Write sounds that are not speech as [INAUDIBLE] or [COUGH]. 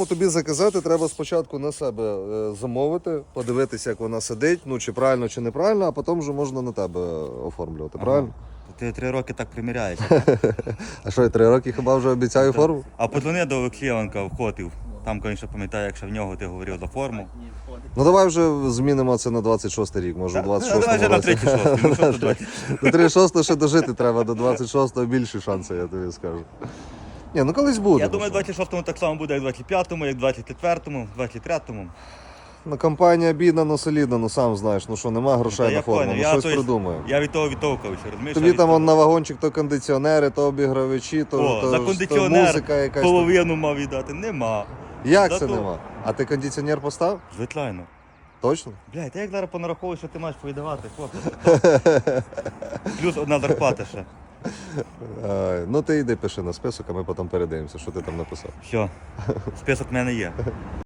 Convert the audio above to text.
Ну, Тобі заказати треба спочатку на себе е, замовити, подивитися, як вона сидить, ну чи правильно, чи неправильно, а потім вже можна на тебе оформлювати. Правильно? Ти три роки так приміряєшся. [LAUGHS] А що, я три роки хіба вже обіцяю форму? А подзвони до Олексієнка входив. Там, звісно, пам'ятаю, якщо в нього ти говорив за форму. Ну давай вже змінимо це на 26 рік, може у 26 Давай вже на році. 36, ну що тут 20? До 36 ще дожити треба, до 26-го більші шанси, я тобі скажу. Ні, ну колись буде. Я думаю, в 26-му так само буде, як в 25-му, як в 24-му, в 23-му. Ну, компанія бідна, ну солідна, ну сам знаєш, ну що, нема грошей Та на я форму, понял, ну я, щось то есть, придумаю. Я від того відтовкався, розумієш? Тобі Я від там того- он на вагончик то кондиціонери, то обігравачі, то, О, то, за то кондиціонер музика якась. половину мав віддати. Нема. Як це Зато- нема? А ти кондиціонер постав? Звичайно. Точно? Блядь, я як зараз понараховую, що ти маєш повідавати, хлопці. [LAUGHS] Плюс одна зарплата ще. Ай, ну ти йди пиши на список, а ми потім передивимося, що ти там написав. Все, список в мене є.